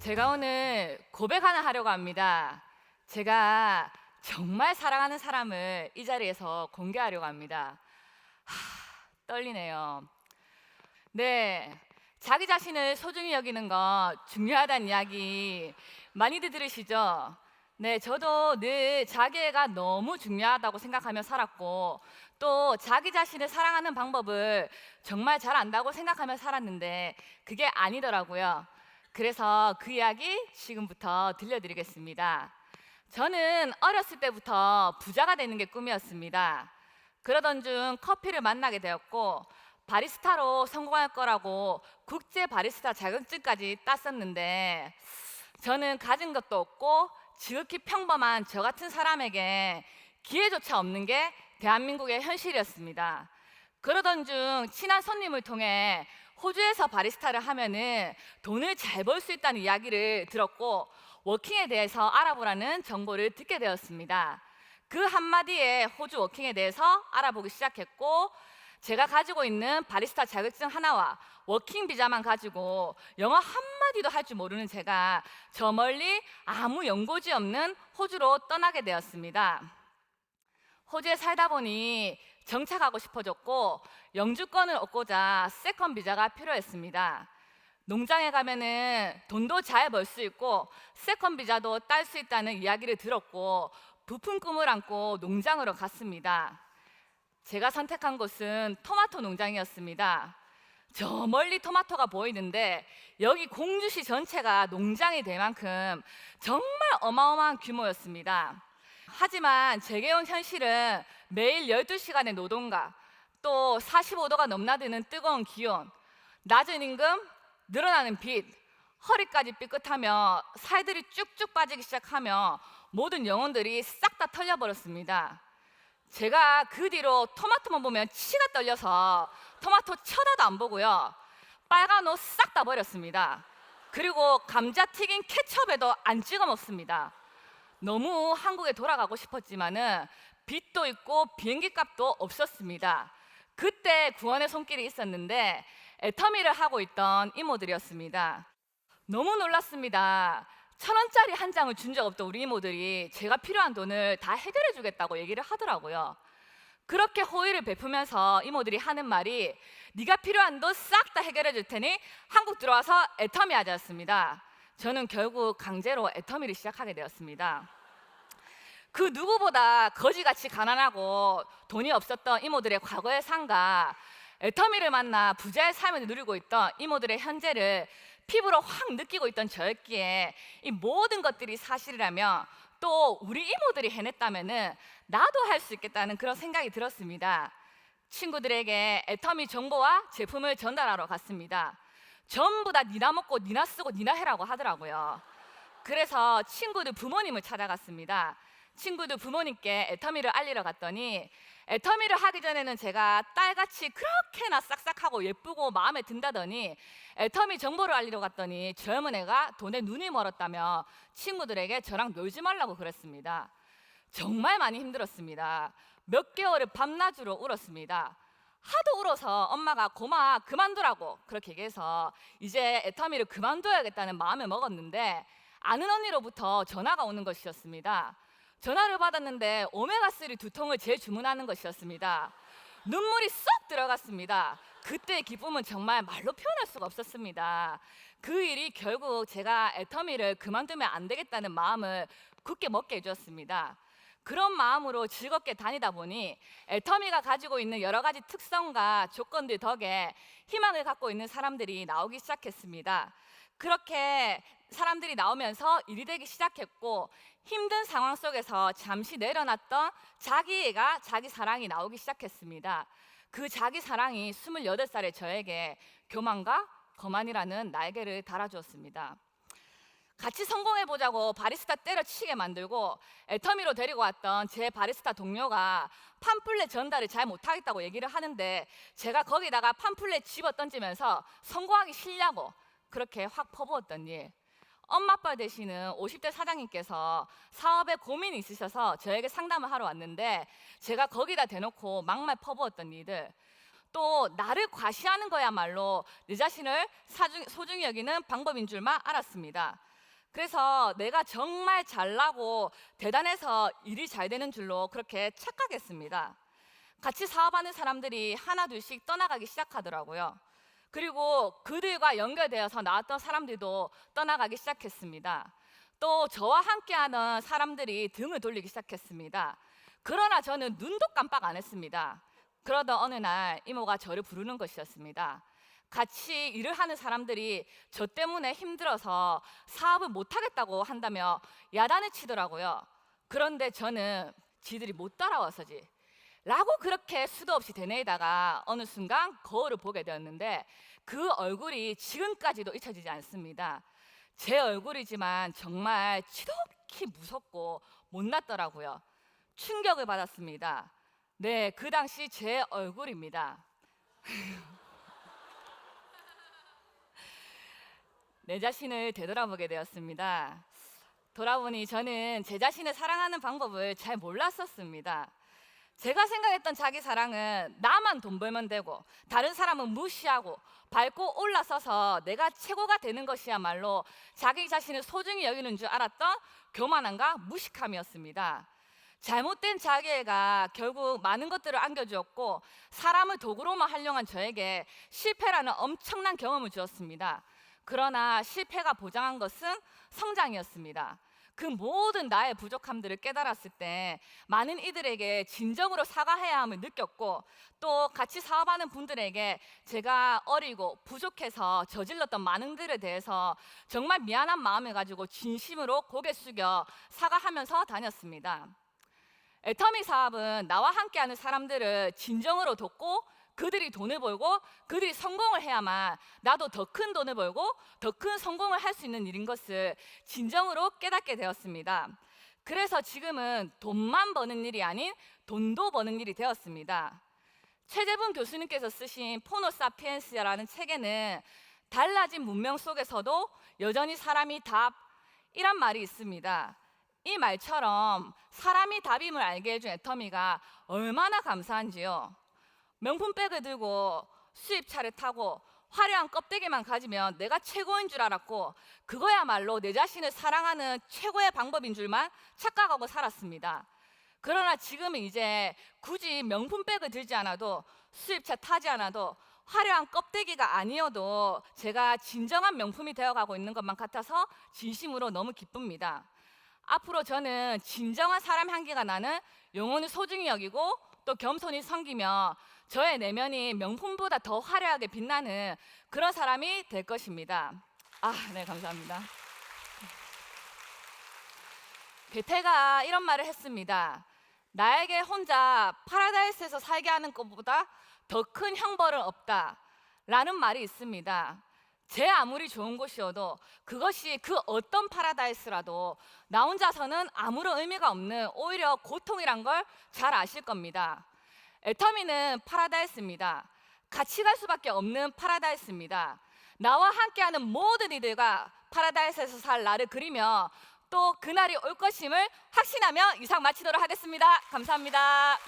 제가 오늘 고백 하나 하려고 합니다. 제가 정말 사랑하는 사람을 이 자리에서 공개하려고 합니다. 하, 떨리네요. 네, 자기 자신을 소중히 여기는 것 중요하다는 이야기 많이들 들으시죠? 네, 저도 늘 자기애가 너무 중요하다고 생각하며 살았고 또 자기 자신을 사랑하는 방법을 정말 잘 안다고 생각하며 살았는데 그게 아니더라고요. 그래서 그 이야기 지금부터 들려드리겠습니다. 저는 어렸을 때부터 부자가 되는 게 꿈이었습니다. 그러던 중 커피를 만나게 되었고 바리스타로 성공할 거라고 국제 바리스타 자격증까지 땄었는데 저는 가진 것도 없고 지극히 평범한 저 같은 사람에게 기회조차 없는 게 대한민국의 현실이었습니다. 그러던 중 친한 손님을 통해 호주에서 바리스타를 하면은 돈을 잘 벌 수 있다는 이야기를 들었고 워킹에 대해서 알아보라는 정보를 듣게 되었습니다. 그 한마디에 호주 워킹에 대해서 알아보기 시작했고 제가 가지고 있는 바리스타 자격증 하나와 워킹 비자만 가지고 영어 한마디도 할 줄 모르는 제가 저 멀리 아무 연고지 없는 호주로 떠나게 되었습니다. 호주에 살다 보니 정착하고 싶어졌고 영주권을 얻고자 세컨 비자가 필요했습니다. 농장에 가면은 돈도 잘 벌 수 있고 세컨 비자도 딸 수 있다는 이야기를 들었고 부푼 꿈을 안고 농장으로 갔습니다. 제가 선택한 곳은 토마토 농장이었습니다. 저 멀리 토마토가 보이는데 여기 공주시 전체가 농장이 될 만큼 정말 어마어마한 규모였습니다. 하지만 제게 온 현실은 매일 12시간의 노동과 또 45도가 넘나드는 뜨거운 기온, 낮은 임금, 늘어나는 빚, 허리까지 삐끗하며 살들이 쭉쭉 빠지기 시작하며 모든 영혼들이 싹 다 털려버렸습니다. 제가 그 뒤로 토마토만 보면 치가 떨려서 토마토 쳐다도 안 보고요. 빨간 옷 싹 다 버렸습니다. 그리고 감자튀김 케첩에도 안 찍어 먹습니다. 너무 한국에 돌아가고 싶었지만은 빚도 있고 비행기 값도 없었습니다. 그때 구원의 손길이 있었는데 애터미를 하고 있던 이모들이었습니다. 너무 놀랐습니다. 천 원짜리 한 장을 준 적 없던 우리 이모들이 제가 필요한 돈을 다 해결해 주겠다고 얘기를 하더라고요. 그렇게 호의를 베푸면서 이모들이 하는 말이 네가 필요한 돈 싹 다 해결해 줄 테니 한국 들어와서 애터미 하자였습니다. 저는 결국 강제로 애터미를 시작하게 되었습니다. 그 누구보다 거지같이 가난하고 돈이 없었던 이모들의 과거의 삶과 애터미를 만나 부자의 삶을 누리고 있던 이모들의 현재를 피부로 확 느끼고 있던 저였기에 이 모든 것들이 사실이라면 또 우리 이모들이 해냈다면은 나도 할 수 있겠다는 그런 생각이 들었습니다. 친구들에게 애터미 정보와 제품을 전달하러 갔습니다. 전부 다 니나 먹고 니나 쓰고 니나 해라고 하더라고요. 그래서 친구들 부모님을 찾아갔습니다. 친구들 부모님께 애터미를 알리러 갔더니 애터미를 하기 전에는 제가 딸같이 그렇게나 싹싹하고 예쁘고 마음에 든다더니 애터미 정보를 알리러 갔더니 젊은 애가 돈에 눈이 멀었다며 친구들에게 저랑 놀지 말라고 그랬습니다. 정말 많이 힘들었습니다. 몇 개월을 밤낮으로 울었습니다. 하도 울어서 엄마가 고마 그만두라고 그렇게 얘기해서 이제 애터미를 그만둬야겠다는 마음을 먹었는데 아는 언니로부터 전화가 오는 것이었습니다. 전화를 받았는데 오메가3 두 통을 재주문하는 것이었습니다. 눈물이 쏙 들어갔습니다. 그때의 기쁨은 정말 말로 표현할 수가 없었습니다. 그 일이 결국 제가 애터미를 그만두면 안 되겠다는 마음을 굳게 먹게 해주었습니다. 그런 마음으로 즐겁게 다니다 보니 애터미가 가지고 있는 여러 가지 특성과 조건들 덕에 희망을 갖고 있는 사람들이 나오기 시작했습니다. 그렇게 사람들이 나오면서 일이 되기 시작했고 힘든 상황 속에서 잠시 내려놨던 자기애가 자기 사랑이 나오기 시작했습니다. 그 자기 사랑이 28살의 저에게 교만과 거만이라는 날개를 달아주었습니다. 같이 성공해 보자고 바리스타 때려치게 만들고 애터미로 데리고 왔던 제 바리스타 동료가 팜플렛 전달을 잘 못하겠다고 얘기를 하는데 제가 거기다가 팜플렛 집어 던지면서 성공하기 싫냐고 그렇게 확 퍼부었던 일. 엄마 아빠 되시는 50대 사장님께서 사업에 고민이 있으셔서 저에게 상담을 하러 왔는데 제가 거기다 대놓고 막말 퍼부었던 일들 또 나를 과시하는 거야말로 내 자신을 사중- 소중히 여기는 방법인 줄만 알았습니다. 그래서 내가 정말 잘나고 대단해서 일이 잘 되는 줄로 그렇게 착각했습니다. 같이 사업하는 사람들이 하나둘씩 떠나가기 시작하더라고요. 그리고 그들과 연결되어서 나왔던 사람들도 떠나가기 시작했습니다. 또 저와 함께하는 사람들이 등을 돌리기 시작했습니다. 그러나 저는 눈도 깜빡 안 했습니다. 그러던 어느 날 이모가 저를 부르는 것이었습니다. 같이 일을 하는 사람들이 저 때문에 힘들어서 사업을 못 하겠다고 한다며 야단을 치더라고요. 그런데 저는 지들이 못 따라와서지. 라고 그렇게 수도 없이 되뇌이다가 어느 순간 거울을 보게 되었는데 그 얼굴이 지금까지도 잊혀지지 않습니다. 제 얼굴이지만 정말 지독히 무섭고 못났더라고요. 충격을 받았습니다. 네, 그 당시 제 얼굴입니다. 내 자신을 되돌아보게 되었습니다. 돌아보니 저는 제 자신을 사랑하는 방법을 잘 몰랐었습니다. 제가 생각했던 자기 사랑은 나만 돈 벌면 되고 다른 사람은 무시하고 밟고 올라서서 내가 최고가 되는 것이야말로 자기 자신을 소중히 여기는 줄 알았던 교만함과 무식함이었습니다. 잘못된 자기애가 결국 많은 것들을 안겨주었고 사람을 도구로만 활용한 저에게 실패라는 엄청난 경험을 주었습니다. 그러나 실패가 보장한 것은 성장이었습니다. 그 모든 나의 부족함들을 깨달았을 때 많은 이들에게 진정으로 사과해야 함을 느꼈고 또 같이 사업하는 분들에게 제가 어리고 부족해서 저질렀던 많은 일에 대해서 정말 미안한 마음을 가지고 진심으로 고개 숙여 사과하면서 다녔습니다. 애터미 사업은 나와 함께하는 사람들을 진정으로 돕고 그들이 돈을 벌고 그들이 성공을 해야만 나도 더 큰 돈을 벌고 더 큰 성공을 할 수 있는 일인 것을 진정으로 깨닫게 되었습니다. 그래서 지금은 돈만 버는 일이 아닌 돈도 버는 일이 되었습니다. 최재분 교수님께서 쓰신 포노사피엔스라는 책에는 달라진 문명 속에서도 여전히 사람이 답이란 말이 있습니다. 이 말처럼 사람이 답임을 알게 해준 애터미가 얼마나 감사한지요. 명품 백을 들고 수입차를 타고 화려한 껍데기만 가지면 내가 최고인 줄 알았고 그거야말로 내 자신을 사랑하는 최고의 방법인 줄만 착각하고 살았습니다. 그러나 지금은 이제 굳이 명품 백을 들지 않아도 수입차 타지 않아도 화려한 껍데기가 아니어도 제가 진정한 명품이 되어가고 있는 것만 같아서 진심으로 너무 기쁩니다. 앞으로 저는 진정한 사람 향기가 나는 영혼을 소중히 여기고 또 겸손히 섬기며 저의 내면이 명품보다 더 화려하게 빛나는 그런 사람이 될 것입니다. 아, 네, 감사합니다. 베테가 이런 말을 했습니다. 나에게 혼자 파라다이스에서 살게 하는 것보다 더 큰 형벌은 없다. 라는 말이 있습니다. 제 아무리 좋은 곳이어도 그것이 그 어떤 파라다이스라도 나 혼자서는 아무런 의미가 없는 오히려 고통이란 걸 잘 아실 겁니다. 애터미는 파라다이스입니다. 같이 갈 수밖에 없는 파라다이스입니다. 나와 함께하는 모든 이들과 파라다이스에서 살 나를 그리며 또 그날이 올 것임을 확신하며 이상 마치도록 하겠습니다. 감사합니다.